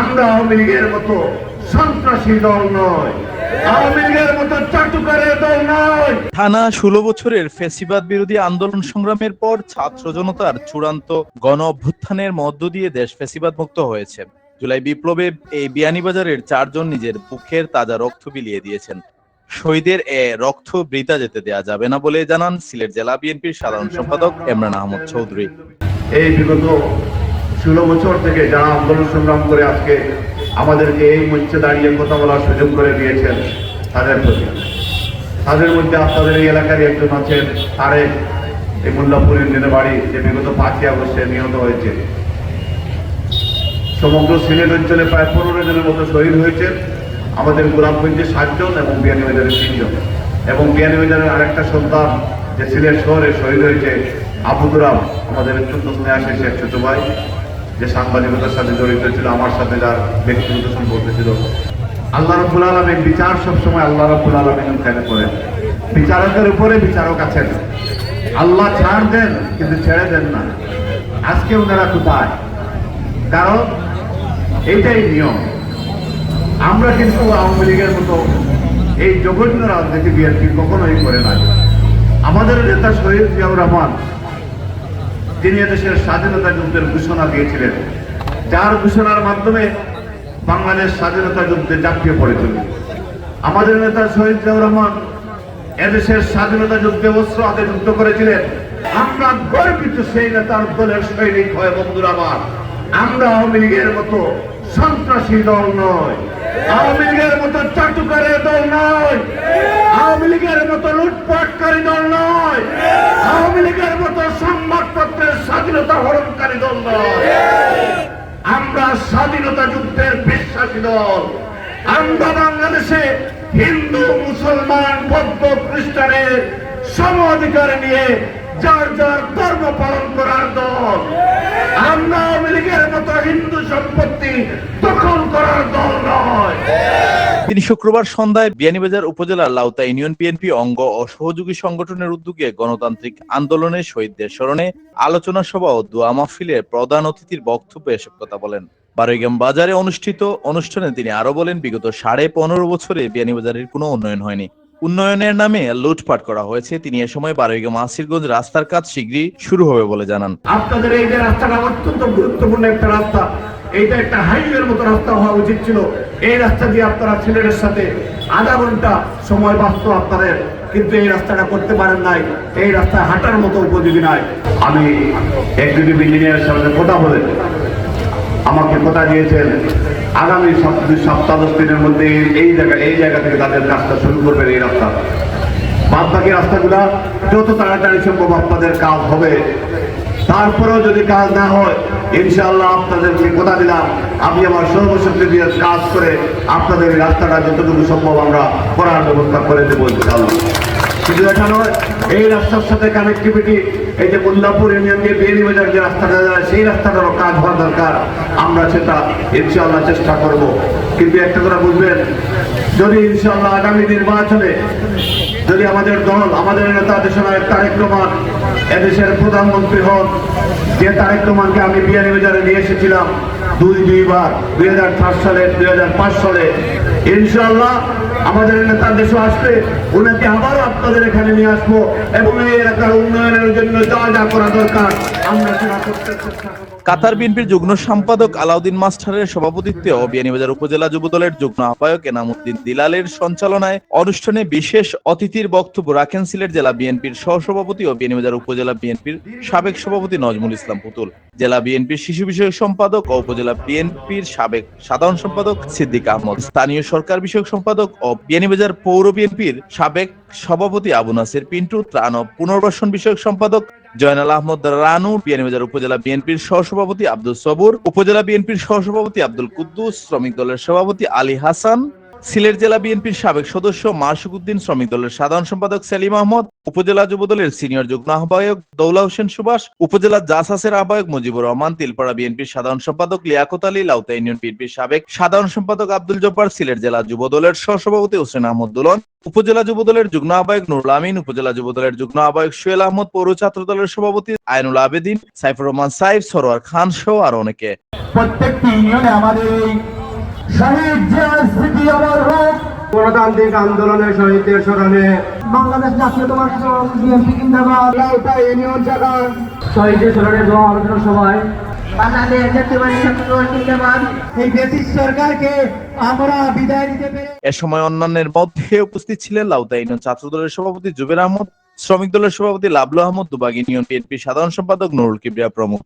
আমরা আওয়ামী লীগের মতো সন্ত্রাসী দল নয়। আওয়ামী লীগের মতো চাটুকারের দল নয়। টানা ষোলো বছরের ফেসিবাদ বিরোধী আন্দোলন সংগ্রামের পর ছাত্র জনতার চূড়ান্ত গণ অভ্যুত্থানের মধ্য দিয়ে দেশ ফেসিবাদ মুক্ত হয়েছে। জুলাই বিপ্লবে এই বিয়ানীবাজারের চারজন নিজের বুকের তাজা রক্ত বিলিয়ে দিয়েছেন। শহীদের এ রক্ত বৃতা যেতে দেয়া যাবে না বলে জানান সিলেট জেলা বিএনপির সাধারণ সম্পাদক এমরান আহমদ চৌধুরী। এই বিগত ষোলো বছর থেকে যারা আন্দোলন সংগ্রাম করে আজকে আমাদেরকে এই মঞ্চে দাঁড়িয়ে কথা বলার সুযোগ করে দিয়েছেন, তাদের প্রতি। তাদের মধ্যে আপনাদের এই এলাকারই একজন আছেন, তারেক, এই মোল্লাপুর ইউনিয়নের বাড়ি যে বিগত পাঁচই আগস্টে নিহত হয়েছে। সমগ্র সিলেট অঞ্চলে প্রায় পনেরো জনের মতো শহীদ হয়েছে। আমাদের গোলাপগঞ্জে সাতজন এবং বিয়ানীবাজারে তিনজন। এবং বিয়ানীবাজারের আরেকটা সন্তান যে সিলেট শহরে শহীদ হয়েছে আবুদুরাম আমাদের চোদ্দ শুনে আসে সে ছোট ভাই। যে সাংবাদিকতার সাথে জড়িত ছিল, আমার সাথে যার ব্যক্তিগত সম্পর্ক ছিল। আল্লাহ রব্বুল আলমিন বিচার সবসময় আল্লাহ রব্বুল আলমিন খেলে করেন। বিচারকের উপরে বিচারক আছেন। আল্লাহ ছাড় দেন, কিন্তু ছেড়ে দেন না। আজকে ওনারা কোথায়? কারণ এইটাই নিয়ম। আমরা কিন্তু আওয়ামী লীগের মতো এই জঘন্য রাজনীতি বিএনপি কখনোই করে না আমাদের নেতা শহীদ জিয়াউর রহমান তিনি এদেশের স্বাধীনতা যুদ্ধের ঘোষণা দিয়েছিলেন, যার ঘোষণার মাধ্যমে বাংলাদেশ স্বাধীনতা যুদ্ধে ঝাঁপিয়ে পড়েছিল আমাদের নেতা শহীদ জিয়াউর রহমান এদেশের স্বাধীনতা যুদ্ধে অস্ত্র হাতে যুদ্ধ করেছিলেন। আমরা গর্বিত সেই নেতার দলের সৈনিক হয়ে বন্ধুরা আমার। আমরা আওয়ামী লীগের মতো সন্ত্রাসী দল নয়। আওয়ামী লীগের মতো চাটুকারের দল নয়। আওয়ামী লীগের মতো লুটপাটকারী দল নয় আওয়ামী লীগের মতো সংবাদপত্রের স্বাধীনতা হরণকারী দল নয় আমরা স্বাধীনতা যুদ্ধের বিশ্বাসী দল। আমরা বাংলাদেশে হিন্দু, মুসলমান, বৌদ্ধ, খ্রিস্টানের সম অধিকার নিয়ে যার যার ধর্ম পালন করার দল। আমরা আওয়ামী মতো হিন্দু সম্পত্তি দখল করার দল নয়। তিনি শুক্রবার সন্ধ্যায় বিয়ানীবাজার উপজেলার লাউতা ইউনিয়ন বিএনপি অঙ্গ ও সহযোগী সংগঠনের উদ্যোগে গণতান্ত্রিক আন্দোলনের শহীদদের স্মরণে আলোচনা সভা ও দোয়া মাহফিলের প্রধান অতিথির বক্তব্যে এসব কথা বলেন। বারৈগ্রাম বাজারে অনুষ্ঠিত অনুষ্ঠানে তিনি আরও বলেন, বিগত সাড়ে পনেরো বছরে বিয়ানীবাজারের কোনো উন্নয়ন হয়নি। উন্নয়নের নামে লুটপাট করা হয়েছে। তিনি এ সময় বারৈগ্রাম আসিরগঞ্জ রাস্তার কাজ শীঘ্রই শুরু হবে বলে জানান। আপনাদের এই যে রাস্তাটা অত্যন্ত গুরুত্বপূর্ণ একটা রাস্তা, এইটা একটা হাইওয়ের মতো রাস্তা হওয়া উচিত ছিল। এই রাস্তা দিয়ে আপনারা ছেলেদের সাথে আধা ঘণ্টা সময় বাঁচত আপনাদের, কিন্তু এই রাস্তাটা করতে পারেন নাই। এই রাস্তা হাঁটার মতো উপযোগী নাই। আমি এক্সিকিউটিভ ইঞ্জিনিয়ারের সাথে কথা বলে আমাকে কথা দিয়েছেন? আগামী সপ- সপ্তাহ, দশ দিনের মধ্যে এই- এই জায়গা এই জায়গা থেকে তাদের কাজটা শুরু করবেন এই রাস্তা। বাদ বাকি রাস্তাগুলা যত তাড়াতাড়ি সম্ভব আপনাদের কাজ হবে। তারপরেও যদি কাজ না হয়, ইনশাআল্লাহ আপনাদেরকে কথা দিলাম। আমি আমার সর্বশক্তি দিয়ে কাজ করে আপনাদের এই রাস্তাটা যতটুকু সম্ভব আমরা করার ব্যবস্থা করে দেবো ইনশাআল্লাহ। এই রাস্তার সাথে কানেক্টিভিটি এই যে মোল্লাপুর ইউনিয়ন দিয়ে বেরিবাজার যে রাস্তাটা যায়, সেই রাস্তাটারও কাজ হওয়া দরকার। আমরা সেটা ইনশাআল্লাহ চেষ্টা করব। কিন্তু একটা কথা বুঝবেন, যদি ইনশাল্লাহ আগামী নির্বাচনে যদি আমাদের দল, আমাদের নেতা দেশনায়ক তারেক রহমান এদেশের প্রধানমন্ত্রী হন, যে তারেক রহমানকে আমি বিয়ানীবাজারে নিয়ে এসেছিলাম দুই, দুইবার, দুই হাজার চার সালে, দুই হাজার পাঁচ সালে ইনশাল্লাহ আমাদের নেতা দেশে আসবে, ওনাকে আবারও আপনাদের এখানে নিয়ে আসব এবং এই এলাকার উন্নয়নের জন্য যা যা করা দরকার, আমরা সেটা করতে চেষ্টা করব। কাতার বিএনপির যুগ্ম সম্পাদক আলাউদ্দিন মাস্টারের সভাপতিত্বে ও বিয়ানীবাজার উপজেলা যুবদলের যুগ্ম আহ্বায়ক এনামুদ্দিন দিলালের সঞ্চালনায় অনুষ্ঠানে বিশেষ অতিথির বক্তব্য রাখেন সিলেট জেলা বিএনপির সহসভাপতি ও বিয়ানীবাজার উপজেলা বিএনপির সাবেক সভাপতি নজমুল ইসলাম পুতুল, জেলা বিএনপির শিশু বিষয়ক সম্পাদক ও উপজেলা বিএনপির সাবেক সাধারণ সম্পাদক সিদ্দিক আহমদ, স্থানীয় সরকার বিষয়ক সম্পাদক ও বিয়ানীবাজার পৌর বিএনপির সাবেক সভাপতি আবু নাসের পিন্টু, ত্রাণ ও পুনর্বাসন বিষয়ক সম্পাদক জয়নাল আহমদ রানু বিয়ানীবাজার উপজেলা বিএনপির সহসভাপতি আব্দুল সবুর, উপজেলা বিএনপির সহসভাপতি আব্দুল কুদ্দুস, শ্রমিক দলের সভাপতি আলী হাসান সিলেট জেলা বিএনপির সাবেক সদস্য মাসুক উদ্দিন শ্রমিক দলের সাধারণ সম্পাদক সেলিম আহমদ, উপজেলা যুবদলের সিনিয়র যুগ্ম আহ্বায়ক দৌলা হোসেন সুভাষ, উপজেলা জাসাসের আহ্বায়ক মুজিবুর রহমান, তিলপাড়া বিএনপির সাধারণ সম্পাদক লিয়াকত আলী, লাউতা ইউনিয়ন বিএনপির সাবেক সাধারণ সম্পাদক আব্দুল জব্বার, সিলেট জেলা যুবদলের সহসভাপতি হোসেন আহমদ দুলন, উপজেলা যুবদলের যুগ্ম আহ্বায়ক নুরুল আমিন, উপজেলা যুবদলের যুগ্ম আহ্বায়ক সোহেল আহমদ, পৌর ছাত্র দলের সভাপতি আইনুল আবেদিন, সাইফুর রহমান সাইফ, সরোয়ার খান সহ আরও অনেকে। প্রত্যেকটি ইউনিয়নে আমাদের শহীদ জিয়ার স্মৃতি অমর হোক গণতান্ত্রিক আন্দোলনের শহীদদের স্মরণে বাংলাদেশ জাতীয়তাবাদ দল বিএনপি জিন্দাবাদ। ইউনিয়ন শাখা শহীদদের স্মরণে দোয়া আলোচনা সভায়। পেরে এ সময় অন্যান্যের মধ্যে উপস্থিত ছিলেন লাউতা ইউনিয়ন ছাত্র দলের সভাপতি জুবের আহমদ শ্রমিক দলের সভাপতি লাবলু আহমদ দুবাগ ইউনিয়ন বিএনপি সাধারণ সম্পাদক নুরুল কিবরিয়া প্রমুখ।